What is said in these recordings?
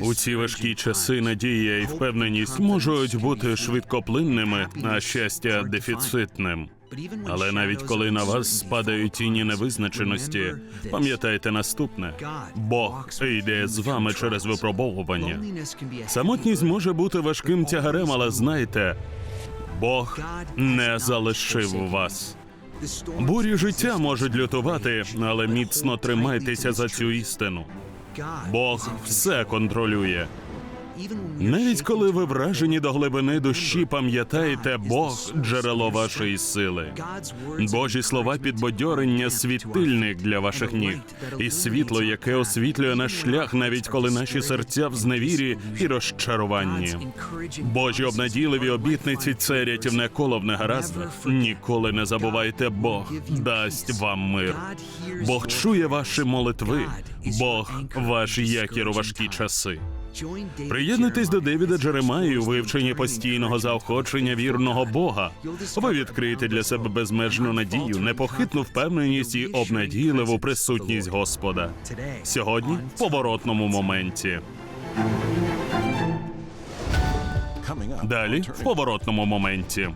У ці важкі часи надія і впевненість можуть бути швидкоплинними, а щастя дефіцитним. Але навіть коли на вас спадають тіні невизначеності, пам'ятайте наступне: Бог йде з вами через випробовування. Самотність може бути важким тягарем, але знайте, Бог не залишив вас. Бурі життя можуть лютувати, але міцно тримайтеся за цю істину. Бог все контролює. Навіть коли ви вражені до глибини душі, пам'ятайте, Бог джерело вашої сили. Божі слова підбадьорення світильник для ваших ніг, і світло, яке освітлює наш шлях, навіть коли наші серця в зневірі і розчаруванні. Божі обнадійливі обітниці це рятівне коло в негараздах. Ніколи не забувайте, Бог дасть вам мир. Бог чує ваші молитви. Бог ваш якір у важкі часи. Приєднуйтесь до Девіда Джеремаї у вивченні постійного заохочення вірного Бога. Ви відкриєте для себе безмежну надію, непохитну впевненість і обнадійливу присутність Господа. Сьогодні в поворотному моменті. Далі в поворотному моменті.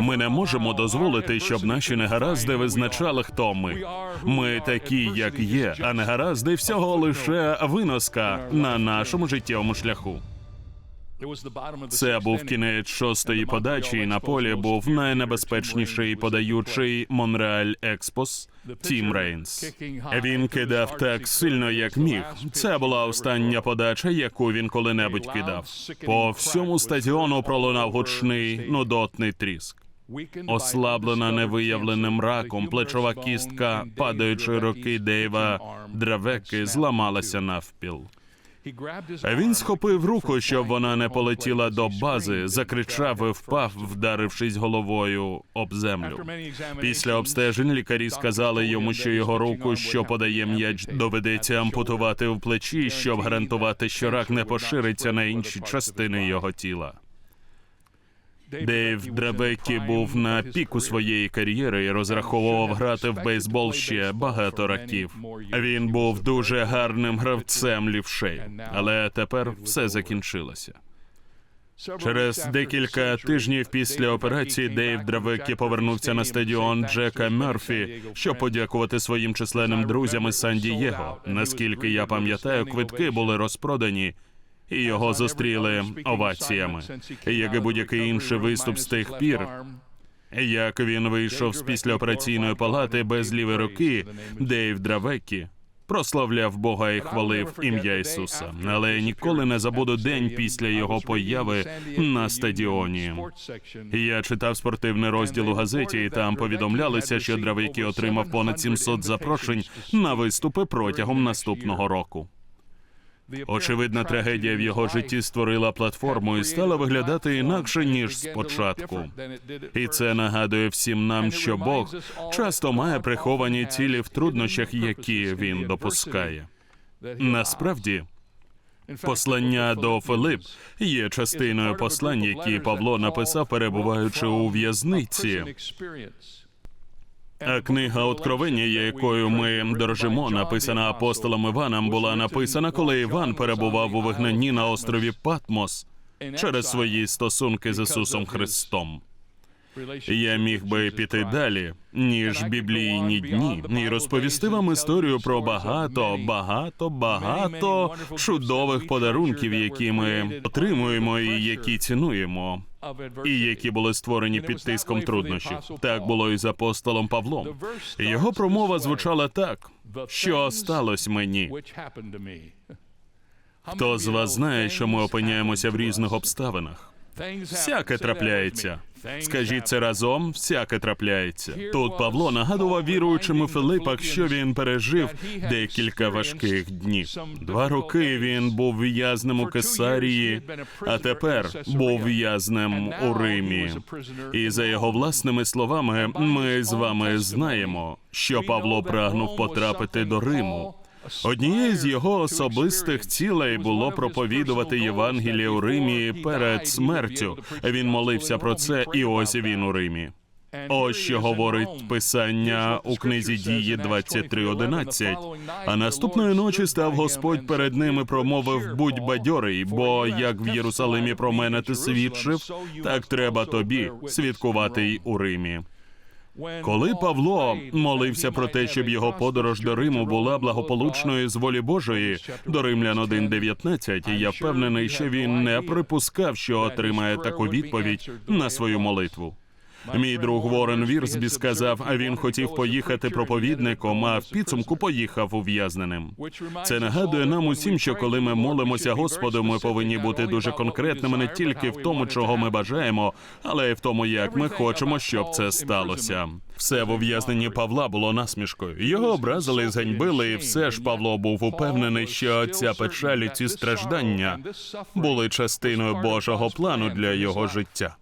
Ми не можемо дозволити, щоб наші негаразди визначали, хто ми. Ми такі, як є, а негаразди всього лише виноска на нашому життєвому шляху. Це був кінець шостої подачі, і на полі був найнебезпечніший подаючий Монреаль Експос Тім Рейнс. Він кидав так сильно, як міг. Це була остання подача, яку він коли-небудь кидав. По всьому стадіону пролунав гучний нудотний тріск. Ослаблена невиявленим раком, плечова кістка падаючої руки Дейва Дравеки зламалася навпіл. Він схопив руку, щоб вона не полетіла до бази, закричав і впав, вдарившись головою об землю. Після обстежень лікарі сказали йому, що його руку, що подає м'яч, доведеться ампутувати в плечі, щоб гарантувати, що рак не пошириться на інші частини його тіла. Дейв Драбеккі був на піку своєї кар'єри і розраховував грати в бейсбол ще багато років. Він був дуже гарним гравцем лівшей, але тепер все закінчилося. Через декілька тижнів після операції Дейв Дравекі повернувся на стадіон Джека Мерфі, щоб подякувати своїм численним друзям із Сан-Дієго. Наскільки я пам'ятаю, квитки були розпродані, і його зустріли оваціями, як і будь-який інший виступ з тих пір. Як він вийшов з післяопераційної палати без лівої руки, Дейв Дравекі прославляв Бога і хвалив ім'я Ісуса. Але я ніколи не забуду день після його появи на стадіоні. Я читав спортивний розділ у газеті, і там повідомлялося, що Дравекі отримав понад 700 запрошень на виступи протягом наступного року. Очевидна трагедія в його житті створила платформу і стала виглядати інакше ніж спочатку. І це нагадує всім нам, що Бог часто має приховані цілі в труднощах, які він допускає. Насправді. Послання до Филип є частиною послань, які Павло написав, перебуваючи у в'язниці. А книга Откровення, якою ми дорожимо, написана апостолом Іваном, була написана, коли Іван перебував у вигнанні на острові Патмос через свої стосунки з Ісусом Христом. Я міг би піти далі, ніж біблійні дні, і розповісти вам історію про багато, багато, багато чудових подарунків, які ми отримуємо і які цінуємо, і які були створені під тиском труднощів. Так було і з апостолом Павлом. Його промова звучала так: що сталося мені? Хто з вас знає, що ми опиняємося в різних обставинах? Всяке трапляється. Скажіть це разом, всяке трапляється. Тут Павло нагадував віруючим у Филипах, що він пережив декілька важких днів. Два роки він був в'язнем у Кесарії, а тепер був в'язнем у Римі. І за його власними словами, ми з вами знаємо, що Павло прагнув потрапити до Риму. Однією з його особистих цілей було проповідувати Євангеліє у Римі перед смертю. Він молився про це, і ось він у Римі. Ось що говорить писання у книзі дії 23.11. А наступної ночі став Господь перед ними, промовив: будь бадьорий, бо як в Єрусалимі про мене ти свідчив, так треба тобі свідкувати й у Римі. Коли Павло молився про те, щоб його подорож до Риму була благополучною з волі Божої до Римлян 1.19, я впевнений, що він не припускав, що отримає таку відповідь на свою молитву. Мій друг Ворен Вірсбі сказав, а він хотів поїхати проповідником, а в підсумку поїхав ув'язненим. Це нагадує нам усім, що коли ми молимося Господу, ми повинні бути дуже конкретними не тільки в тому, чого ми бажаємо, але й в тому, як ми хочемо, щоб це сталося. Все в ув'язненні Павла було насмішкою. Його образили, зганьбили, і все ж Павло був упевнений, що ця печаль і ці страждання були частиною Божого плану для його життя.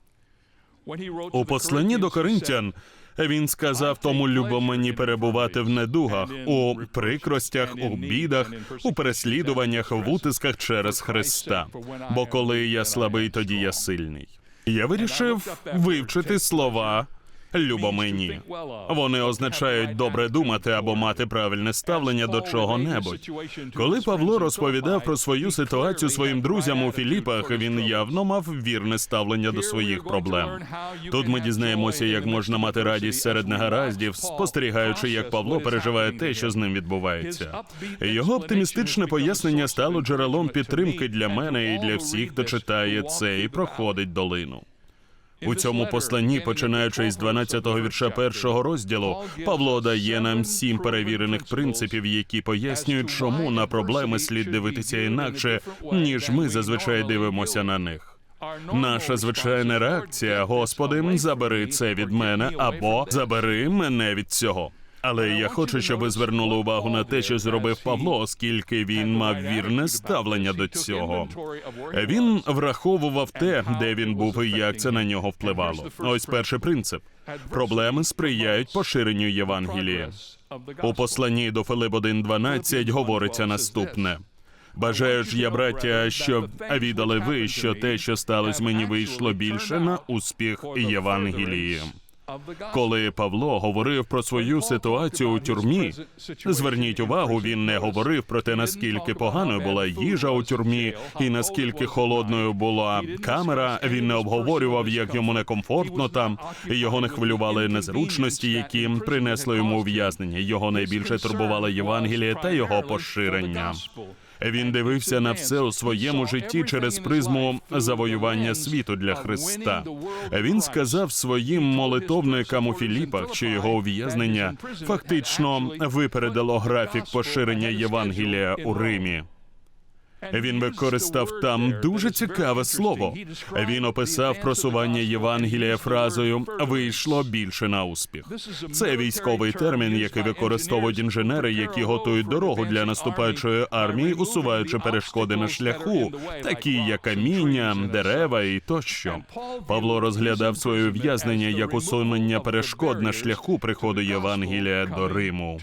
У посланні до Коринтян він сказав тому любо мені перебувати в недугах, у прикростях, у бідах, у переслідуваннях, в утисках через Христа. Бо коли я слабий, тоді я сильний. Я вирішив вивчити слова любо мені. Вони означають добре думати або мати правильне ставлення до чого-небудь. Коли Павло розповідав про свою ситуацію своїм друзям у Філіпах, він явно мав вірне ставлення до своїх проблем. Тут ми дізнаємося, як можна мати радість серед негараздів, спостерігаючи, як Павло переживає те, що з ним відбувається. Його оптимістичне пояснення стало джерелом підтримки для мене і для всіх, хто читає це і проходить долину. У цьому посланні, починаючи із 12-го вірша першого розділу, Павло дає нам сім перевірених принципів, які пояснюють, чому на проблеми слід дивитися інакше, ніж ми зазвичай дивимося на них. Наша звичайна реакція, Господи, забери це від мене або забери мене від цього. Але я хочу, щоб ви звернули увагу на те, що зробив Павло, оскільки він мав вірне ставлення до цього. Він враховував те, де він був і як це на нього впливало. Ось перший принцип: проблеми сприяють поширенню Євангелія. У посланні до Филип 1.12 говориться наступне. Бажаю ж я, браття, щоб віддали ви, що те, що сталося мені, вийшло більше на успіх Євангелії. Коли Павло говорив про свою ситуацію у тюрмі, зверніть увагу, він не говорив про те, наскільки поганою була їжа у тюрмі, і наскільки холодною була камера. Він не обговорював, як йому некомфортно там. Його не хвилювали незручності, які принесли йому ув'язнення. Його найбільше турбувала Євангеліє та його поширення. Він дивився на все у своєму житті через призму завоювання світу для Христа. Він сказав своїм молитовникам у Філіпах, що його ув'язнення фактично випередило графік поширення Євангелія у Римі. Він використав там дуже цікаве слово. Він описав просування Євангелія фразою вийшло більше на успіх. Це військовий термін, який використовують інженери, які готують дорогу для наступаючої армії, усуваючи перешкоди на шляху, такі як каміння, дерева і тощо. Павло розглядав своє ув'язнення як усунення перешкод на шляху приходу Євангелія до Риму.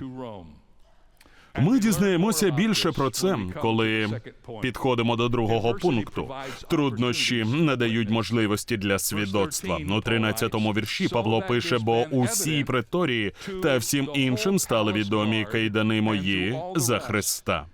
Ми дізнаємося більше про це, коли підходимо до другого пункту. Труднощі надають можливості для свідоцтва. У 13-му вірші Павло пише: бо усій преторії та всім іншим стали відомі кайдани мої за Христа.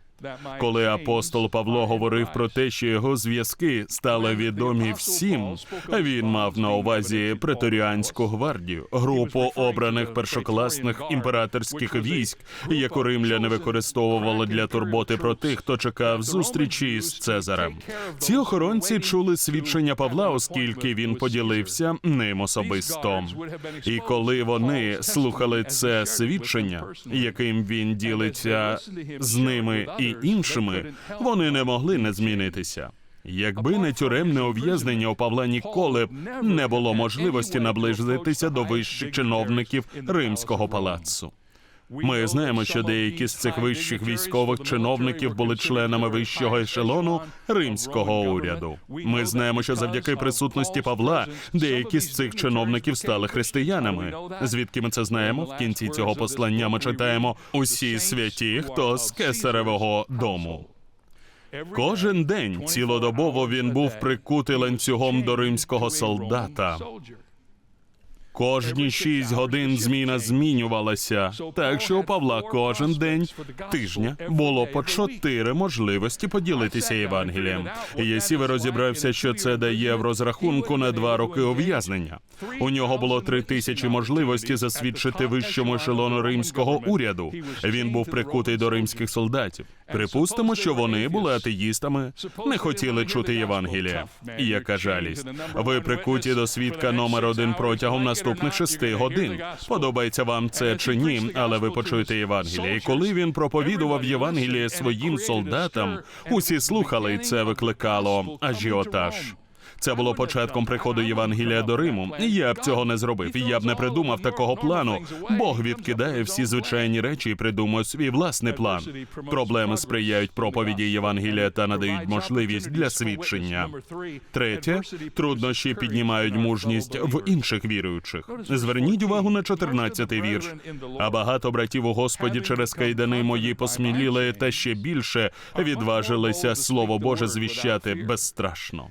Коли апостол Павло говорив про те, що його зв'язки стали відомі всім, він мав на увазі преторіанську гвардію, групу обраних першокласних імператорських військ, яку римляни використовували для турботи про тих, хто чекав зустрічі з Цезарем. Ці охоронці чули свідчення Павла, оскільки він поділився ним особисто. І коли вони слухали це свідчення, яким він ділиться з ними і іншими, вони не могли не змінитися. Якби не тюремне ув'язнення у Павла ніколи б не було можливості наблизитися до вищих чиновників римського палацу. Ми знаємо, що деякі з цих вищих військових чиновників були членами вищого ешелону римського уряду. Ми знаємо, що завдяки присутності Павла деякі з цих чиновників стали християнами. Звідки ми це знаємо? В кінці цього послання ми читаємо усі святі, хто з кесаревого дому. Кожен день цілодобово він був прикутий ланцюгом до римського солдата. Кожні шість годин зміна змінювалася, так що у Павла кожен день тижня було по чотири можливості поділитися Євангелієм. Єсіве розібрався, що це дає в розрахунку на два роки ув'язнення. У нього було три тисячі можливості засвідчити вищому ешелону римського уряду. Він був прикутий до римських солдатів. Припустимо, що вони були атеїстами, не хотіли чути Євангелія. Яка жалість. Ви прикуті до свідка номер один протягом наступних шести годин. Подобається вам це чи ні, але ви почуєте Євангеліє. І коли він проповідував Євангеліє своїм солдатам, усі слухали, і це викликало ажіотаж. Це було початком приходу Євангелія до Риму. Я б цього не зробив. Я б не придумав такого плану. Бог відкидає всі звичайні речі і придумує свій власний план. Проблеми сприяють проповіді Євангелія та надають можливість для свідчення. Третє труднощі піднімають мужність в інших віруючих. Зверніть увагу на 14-й вірш. А багато братів у Господі через кайдани мої посміліли та ще більше відважилися слово Боже звіщати безстрашно.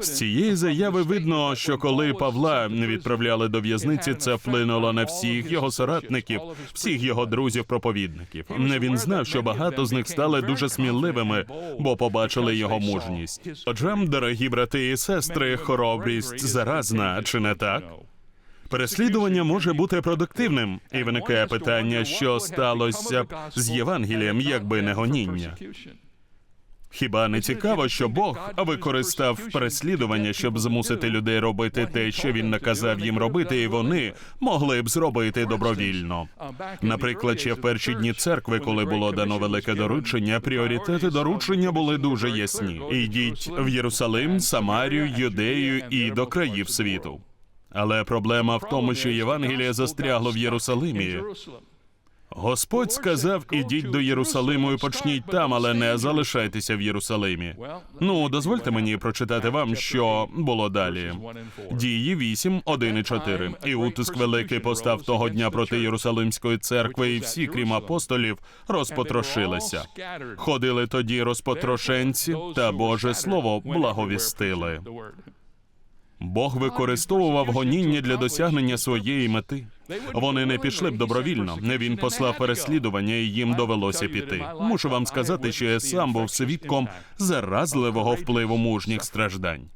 З цієї заяви видно, що коли Павла відправляли до в'язниці, це вплинуло на всіх його соратників, всіх його друзів-проповідників. Він знав, що багато з них стали дуже сміливими, бо побачили його мужність. Отже, дорогі брати і сестри, хоробрість заразна, чи не так? Переслідування може бути продуктивним, і виникає питання, що сталося б з Євангелієм, якби не гоніння. Хіба не цікаво, що Бог використав переслідування, щоб змусити людей робити те, що він наказав їм робити, і вони могли б зробити добровільно. Наприклад, ще в перші дні церкви, коли було дано велике доручення, пріоритети доручення були дуже ясні: ідіть в Єрусалим, Самарію, Юдею і до країв світу. Але проблема в тому, що Євангеліє застрягло в Єрусалимі. Господь сказав: ідіть до Єрусалиму і почніть там, але не залишайтеся в Єрусалимі. Ну, дозвольте мені прочитати вам, що було далі. Дії 8, 1 і 4. І утиск великий постав того дня проти Єрусалимської церкви, і всі, крім апостолів, розпотрошилися. Ходили тоді розпотрошенці, та Боже Слово благовістили. Бог використовував гоніння для досягнення своєї мети. Вони не пішли б добровільно. Не він послав переслідування, і їм довелося піти. Мушу вам сказати, що я сам був свідком заразливого впливу мужніх страждань.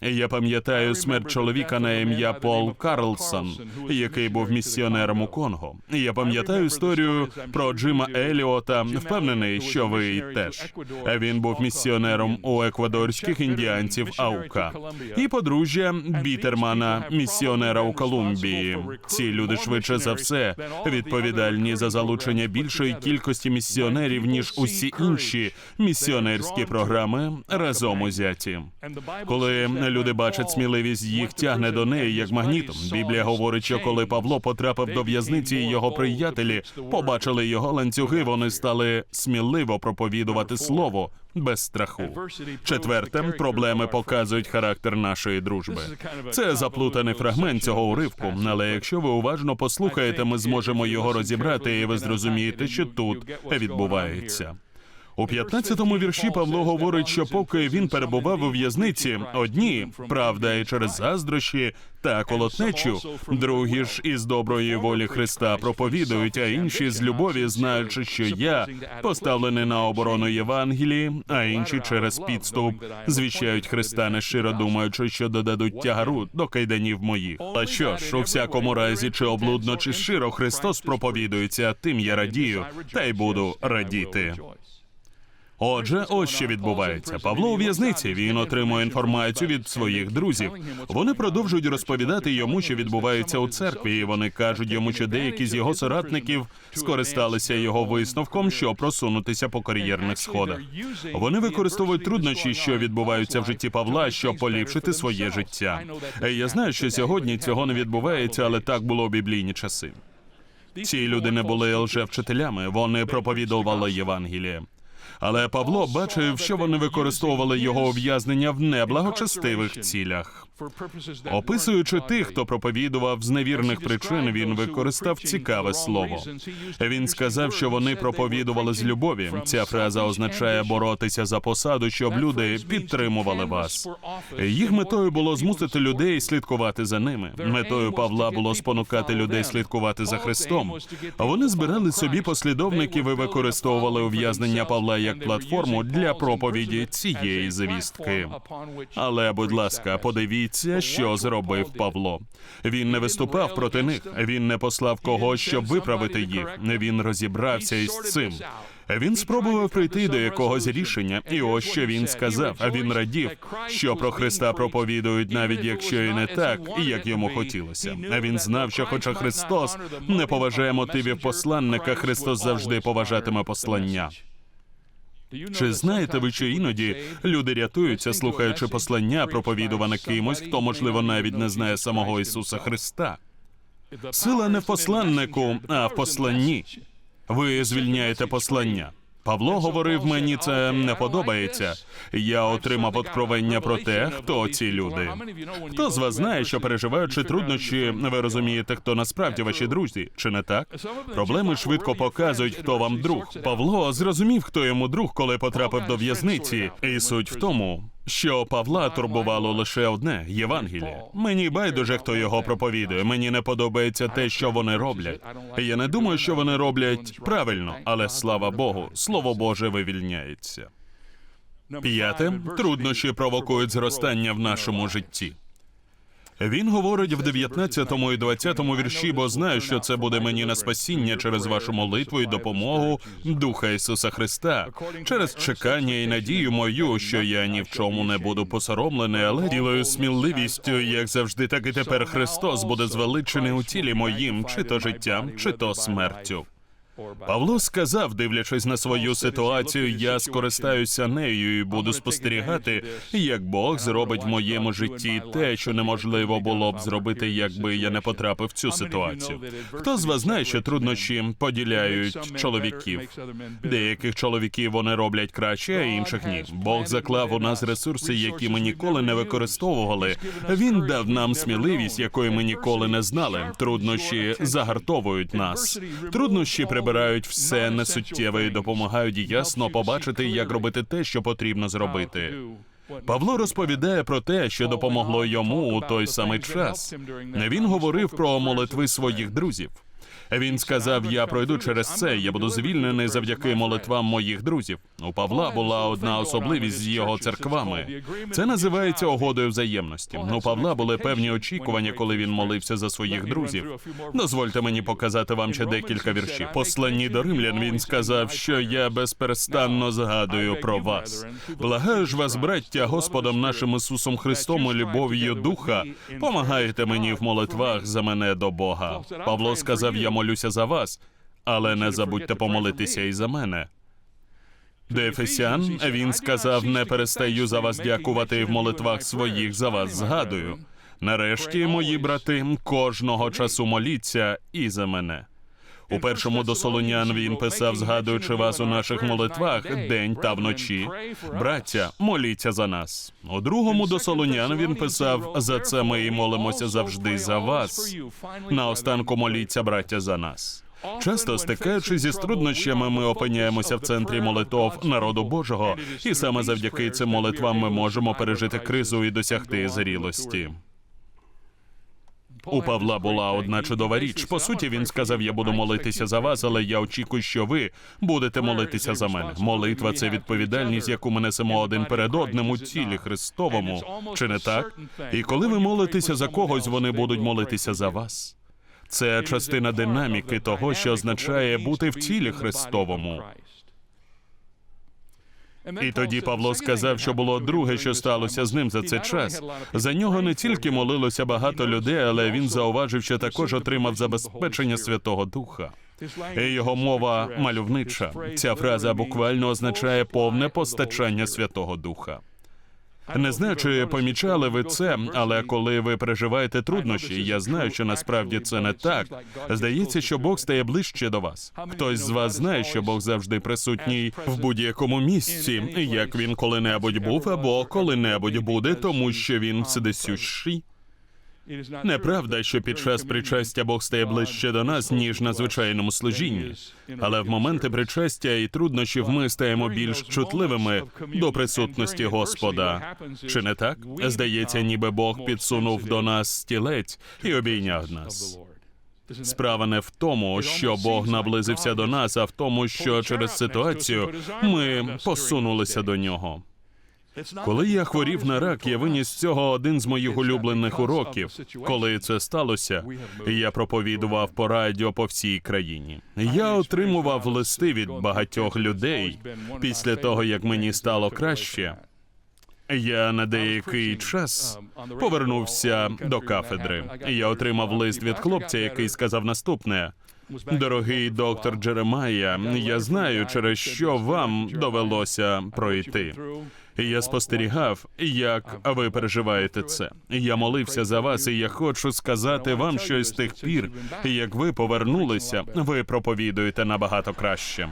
Я пам'ятаю смерть чоловіка на ім'я Пол Карлсон, який був місіонером у Конго. Я пам'ятаю історію про Джима Еліота. Впевнений, що ви теж. Він був місіонером у еквадорських індіанців Аука і подружжя Бітермана, місіонера у Колумбії. Ці люди швидше за все відповідальні за залучення більшої кількості місіонерів ніж усі інші місіонерські програми разом узяті. Коли люди бачать сміливість, їх тягне до неї як магнітом. Біблія говорить, що коли Павло потрапив до в'язниці, і його приятелі побачили його ланцюги, вони стали сміливо проповідувати слово без страху. Четверте, проблеми показують характер нашої дружби. Це заплутаний фрагмент цього уривку, але якщо ви уважно послухаєте, ми зможемо його розібрати, і ви зрозумієте, що тут відбувається. У 15-му вірші Павло говорить, що поки він перебував у в'язниці, одні правда, і через заздрощі та колотнечу, другі ж із доброї волі Христа проповідують, а інші з любові, знаючи, що я поставлений на оборону Євангелії, а інші через підступ звіщають Христа, нещиро думаючи, що додадуть тягару до кайданів моїх. А що ж, у всякому разі, чи облудно, чи щиро Христос проповідується, тим я радію, та й буду радіти. Отже, ось що відбувається. Павло у в'язниці. Він отримує інформацію від своїх друзів. Вони продовжують розповідати йому, що відбувається у церкві. і Вони кажуть йому, що деякі з його соратників скористалися його висновком, щоб просунутися по кар'єрних сходах. Вони використовують труднощі, що відбуваються в житті Павла, щоб поліпшити своє життя. Я знаю, що сьогодні цього не відбувається, але так було у біблійні часи. Ці люди не були лжевчителями, вони проповідували Євангеліє. Але Павло бачив, що вони використовували його ув'язнення в неблагочестивих цілях. Описуючи тих, хто проповідував з невірних причин, він використав цікаве слово. Він сказав, що вони проповідували з любові. Ця фраза означає боротися за посаду, щоб люди підтримували вас. Їх метою було змусити людей слідкувати за ними. Метою Павла було спонукати людей слідкувати за Христом. Вони збирали собі послідовників і використовували ув'язнення Павла як платформу для проповіді цієї звістки. Але, будь ласка, подивіться, що зробив Павло. Він не виступав проти них. Він не послав когось, щоб виправити їх. Він розібрався із цим. Він спробував прийти до якогось рішення, і ось що він сказав. А він радів, що про Христа проповідують, навіть якщо і не так, як йому хотілося. А він знав, що, хоча Христос не поважає мотивів посланника, Христос завжди поважатиме послання. Чи знаєте ви, що іноді люди рятуються, слухаючи послання, проповідуване кимось, хто, можливо, навіть не знає самого Ісуса Христа? Сила не в посланнику, а в посланні. Ви звільняєте послання. Павло говорив, мені це не подобається. Я отримав откровення про те, хто ці люди. Хто з вас знає, що переживаючи труднощі, ви розумієте, хто насправді ваші друзі, чи не так? Проблеми швидко показують, хто вам друг. Павло зрозумів, хто йому друг, коли потрапив до в'язниці. І суть в тому, що Павла турбувало лише одне Євангеліє. Мені байдуже, хто його проповідує. Мені не подобається те, що вони роблять. Я не думаю, що вони роблять правильно, але слава Богу, слово Боже вивільняється. П'яте труднощі провокують зростання в нашому житті. Він говорить в 19 і 20 вірші, бо знаю, що це буде мені на спасіння через вашу молитву і допомогу Духа Ісуса Христа, через чекання і надію мою, що я ні в чому не буду посоромлений, але ділою сміливістю, як завжди, так і тепер Христос буде звеличений у тілі моїм, чи то життям, чи то смертю. Павло сказав, дивлячись на свою ситуацію, я скористаюся нею і буду спостерігати, як Бог зробить в моєму житті те, що неможливо було б зробити, якби я не потрапив в цю ситуацію. Хто з вас знає, що труднощі поділяють чоловіків? Деяких чоловіків вони роблять краще, а інших ні. Бог заклав у нас ресурси, які ми ніколи не використовували. Він дав нам сміливість, якої ми ніколи не знали. Труднощі загартовують нас. Труднощі прибирають все несуттєве і допомагають ясно побачити, як робити те, що потрібно зробити. Павло розповідає про те, що допомогло йому у той самий час. Він говорив про молитви своїх друзів. Він сказав: Я пройду через це. Я буду звільнений завдяки молитвам моїх друзів. У Павла була одна особливість з його церквами. Це називається угодою взаємності. У Павла були певні очікування, коли він молився за своїх друзів. Дозвольте мені показати вам ще декілька віршів. Посланні до римлян він сказав, що я безперестанно згадую про вас. Благаю ж вас, браття, Господом нашим Ісусом Христом і любов'ю Духа, помагайте мені в молитвах за мене до Бога. Павло сказав: Я молюся за вас, але не забудьте помолитися і за мене. До Ефесян він сказав: не перестаю за вас дякувати і в молитвах своїх за вас згадую. Нарешті, мої брати, кожного часу моліться і за мене. У першому до Солонян він писав, згадуючи вас у наших молитвах день та вночі. Браття, моліться за нас. У другому до Солонян він писав: за це ми і молимося завжди за вас. Наостанку моліться, браття, за нас. Часто стикаючись зі труднощами, ми опиняємося в центрі молитов народу Божого, і саме завдяки цим молитвам ми можемо пережити кризу і досягти зрілості. У Павла була одна чудова річ. По суті, він сказав: Я буду молитися за вас, але я очікую, що ви будете молитися за мене. Молитва це відповідальність, яку ми несемо один перед одним у тілі Христовому. Чи не так? І коли ви молитеся за когось, вони будуть молитися за вас. Це частина динаміки того, що означає бути в тілі Христовому. І тоді Павло сказав, що було друге, що сталося з ним за цей час. За нього не тільки молилося багато людей, але він зауважив, що також отримав забезпечення Святого Духа. І Його мова мальовнича. Ця фраза буквально означає повне постачання Святого Духа. Не знаю, чи помічали ви це, але коли ви переживаєте труднощі, я знаю, що насправді це не так. Здається, що Бог стає ближче до вас. Хтось з вас знає, що Бог завжди присутній в будь-якому місці, як він коли-небудь був або коли-небудь буде, тому що він всюдисющий. Неправда, що під час причастя Бог стає ближче до нас, ніж на звичайному служінні. Але в моменти причастя і труднощів ми стаємо більш чутливими до присутності Господа. Чи не так? Здається, ніби Бог підсунув до нас стілець і обійняв нас. Справа не в тому, що Бог наблизився до нас, а в тому, що через ситуацію ми посунулися до нього. Коли я хворів на рак, я виніс з цього один з моїх улюблених уроків. Коли це сталося, я проповідував по радіо по всій країні. Я отримував листи від багатьох людей після того, як мені стало краще. Я на деякий час повернувся до кафедри. Я отримав лист від хлопця, який сказав наступне. Дорогий доктор Джеремая, я знаю, через що вам довелося пройти. Я спостерігав, як ви переживаєте це. Я молився за вас, і я хочу сказати вам, що з тих пір, як ви повернулися, ви проповідуєте набагато краще.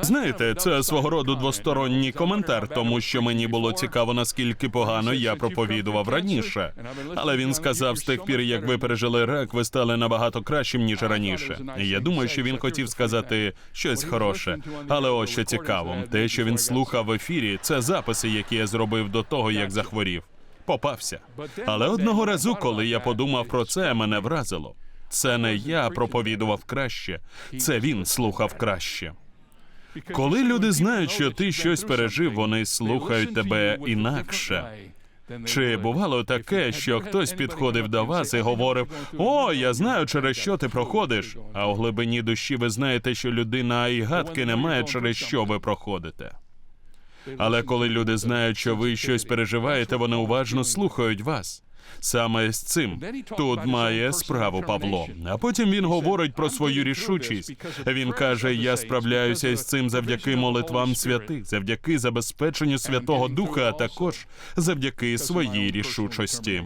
Знаєте, це свого роду двосторонній коментар, тому що мені було цікаво, наскільки погано я проповідував раніше. Але він сказав, з тих пір, як ви пережили рак, ви стали набагато кращим ніж раніше. І Я думаю, що він хотів сказати щось хороше. Але ось що цікаво, те, що він слухав в ефірі, це записи, які я зробив до того, як захворів. Попався. Але одного разу, коли я подумав про це, мене вразило. Це не я проповідував краще, це він слухав краще. Коли люди знають, що ти щось пережив, вони слухають тебе інакше. Чи бувало таке, що хтось підходив до вас і говорив: О, я знаю, через що ти проходиш. А у глибині душі ви знаєте, що людина і гадки не має, через що ви проходите. Але коли люди знають, що ви щось переживаєте, вони уважно слухають вас. Саме з цим тут має справу Павло. А потім він говорить про свою рішучість. Він каже: Я справляюся з цим завдяки молитвам святих, завдяки забезпеченню Святого Духа, а також завдяки своїй рішучості.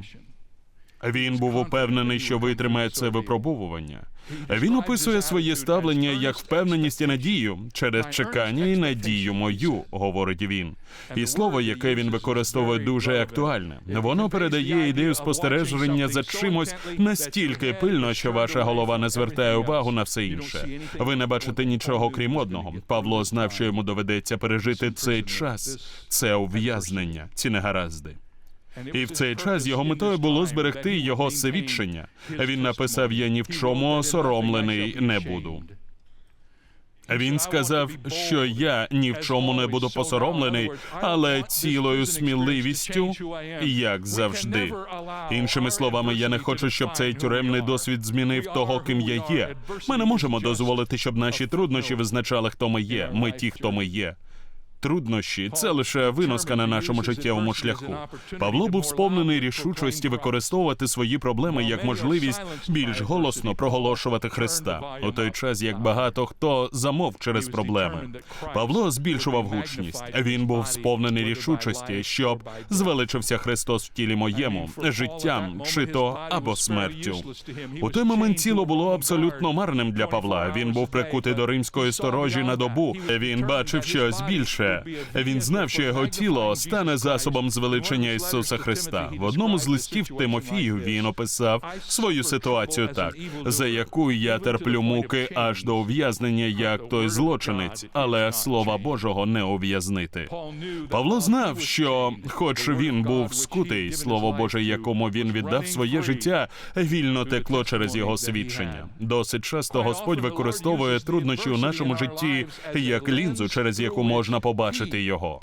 Він був упевнений, що витримає це випробовування. Він описує своє ставлення як впевненість і надію через чекання і надію мою, говорить він. І слово, яке він використовує, дуже актуальне. Воно передає ідею спостереження за чимось настільки пильно, що ваша голова не звертає увагу на все інше. Ви не бачите нічого крім одного. Павло знав, що йому доведеться пережити цей час. Це ув'язнення, ці негаразди. І в цей час його метою було зберегти його свідчення. Він написав: Я ні в чому соромлений не буду. Він сказав, що я ні в чому не буду посоромлений, але цілою сміливістю, як завжди. Іншими словами, я не хочу, щоб цей тюремний досвід змінив того, ким я є. Ми не можемо дозволити, щоб наші труднощі визначали, хто ми є. Ми ті, хто ми є. Труднощі це лише виноска на нашому життєвому шляху. Павло був сповнений рішучості використовувати свої проблеми як можливість більш голосно проголошувати Христа у той час, як багато хто замовк через проблеми. Павло збільшував гучність. Він був сповнений рішучості, щоб звеличився Христос в тілі моєму життям, чи то або смертю. У той момент тіло було абсолютно марним для Павла. Він був прикутий до римської сторожі на добу. Він бачив щось більше. Він знав, що його тіло стане засобом звеличення Ісуса Христа. В одному з листів Тимофію він описав свою ситуацію так, за яку я терплю муки аж до ув'язнення, як той злочинець, але слова Божого не ув'язнити. Павло знав, що, хоч він був скутий, слово Боже, якому він віддав своє життя, вільно текло через його свідчення. Досить часто Господь використовує труднощі у нашому житті як лінзу, через яку можна побачити його.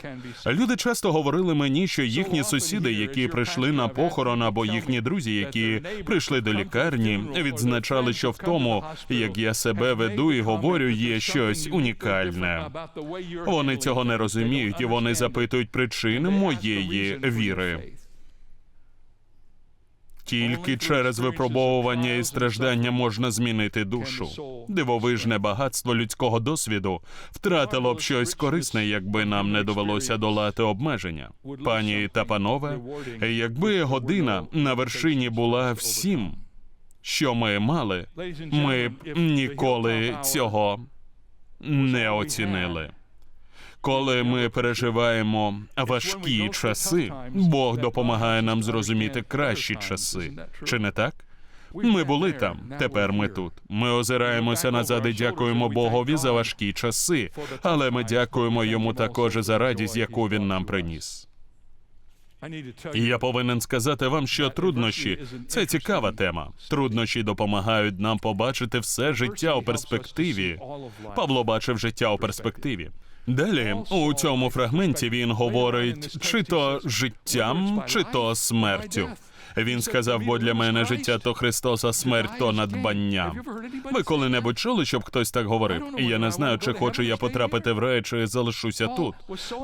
Люди часто говорили мені, що їхні сусіди, які прийшли на похорон, або їхні друзі, які прийшли до лікарні, відзначали, що в тому, як я себе веду і говорю, є щось унікальне. Вони цього не розуміють, і вони запитують причини моєї віри. Тільки через випробовування і страждання можна змінити душу. Дивовижне багатство людського досвіду втратило б щось корисне, якби нам не довелося долати обмеження. Пані та панове, якби година на вершині була всім, що ми мали, ми б ніколи цього не оцінили. Коли ми переживаємо важкі часи, Бог допомагає нам зрозуміти кращі часи. Чи не так? Ми були там, тепер ми тут. Ми озираємося назад і дякуємо Богові за важкі часи, але ми дякуємо йому також за радість, яку він нам приніс. І я повинен сказати вам, що труднощі це цікава тема. Труднощі допомагають нам побачити все життя у перспективі. Павло бачив життя у перспективі. Далі у цьому фрагменті він говорить чи то життям, чи то смертю. Він сказав, бо для мене життя то Христос, а смерть то надбання. Ви коли-небудь чули, щоб хтось так говорив? І я не знаю, чи хочу я потрапити в рай, чи залишуся тут.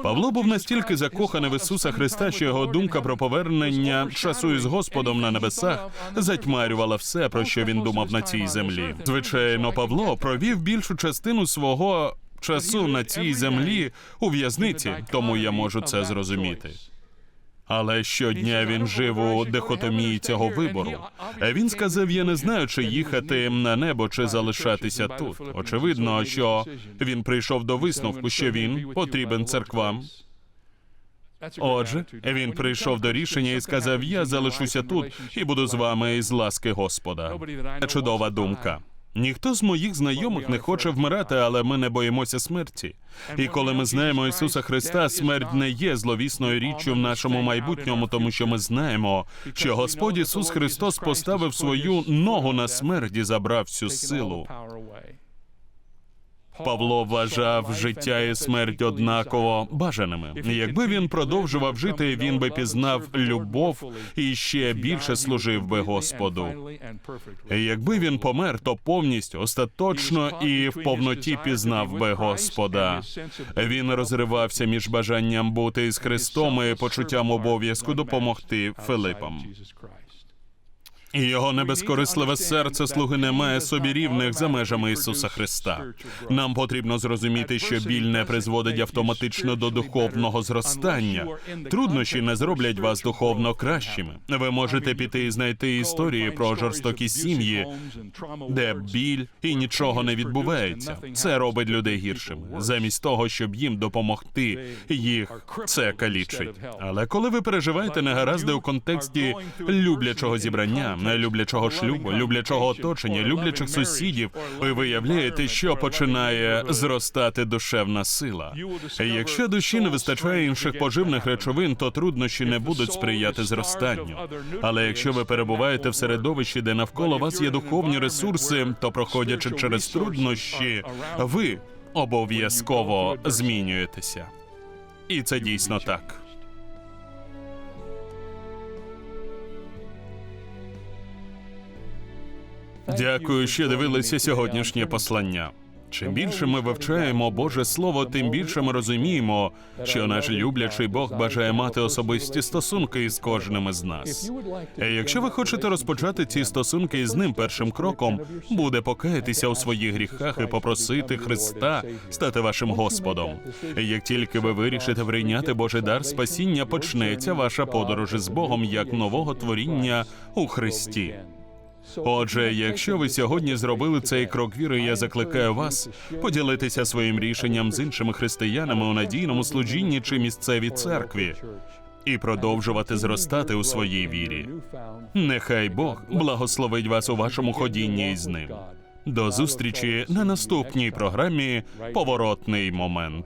Павло був настільки закоханий в Ісуса Христа, що його думка про повернення часу із Господом на небесах затьмарювала все, про що він думав на цій землі. Звичайно, Павло провів більшу частину свого часу на цій землі у в'язниці, тому я можу це зрозуміти. Але щодня він жив у дихотомії цього вибору. Він сказав: я не знаю, чи їхати на небо, чи залишатися тут. Очевидно, що він прийшов до висновку, що він потрібен церквам. Отже, він прийшов до рішення і сказав: Я залишуся тут і буду з вами із ласки Господа. Чудова думка. Ніхто з моїх знайомих не хоче вмирати, але ми не боїмося смерті. І коли ми знаємо Ісуса Христа, смерть не є зловісною річчю в нашому майбутньому, тому що ми знаємо, що Господь Ісус Христос поставив свою ногу на смерть і забрав всю силу. Павло вважав життя і смерть однаково бажаними. Якби він продовжував жити, він би пізнав любов і ще більше служив би Господу. Якби він помер, то повністю остаточно і в повноті пізнав би Господа. Він розривався між бажанням бути із Христом і почуттям обов'язку допомогти Филипам. Його небезкорисливе серце слуги не має собі рівних за межами Ісуса Христа. Нам потрібно зрозуміти, що біль не призводить автоматично до духовного зростання. Труднощі не зроблять вас духовно кращими. Ви можете піти і знайти історії про жорстокі сім'ї, де біль і нічого не відбувається. Це робить людей гіршими. Замість того, щоб їм допомогти, їх це калічить. Але коли ви переживаєте негаразди у контексті люблячого зібрання, люблячого шлюбу, люблячого оточення, люблячих сусідів, ви виявляєте, що починає зростати душевна сила. Якщо душі не вистачає інших поживних речовин, то труднощі не будуть сприяти зростанню. Але якщо ви перебуваєте в середовищі, де навколо вас є духовні ресурси, то проходячи через труднощі, ви обов'язково змінюєтеся. І це дійсно так. Дякую, що дивилися сьогоднішнє послання. Чим більше ми вивчаємо Боже Слово, тим більше ми розуміємо, що наш люблячий Бог бажає мати особисті стосунки із кожним із нас. І якщо ви хочете розпочати ці стосунки із ним, першим кроком буде покаятися у своїх гріхах і попросити Христа стати вашим Господом. Як тільки ви вирішите прийняти Божий дар спасіння, почнеться ваша подорож із Богом як нового творіння у Христі. Отже, якщо ви сьогодні зробили цей крок віри, я закликаю вас поділитися своїм рішенням з іншими християнами у надійному служінні чи місцевій церкві і продовжувати зростати у своїй вірі. Нехай Бог благословить вас у вашому ходінні із ним. До зустрічі на наступній програмі Поворотний момент.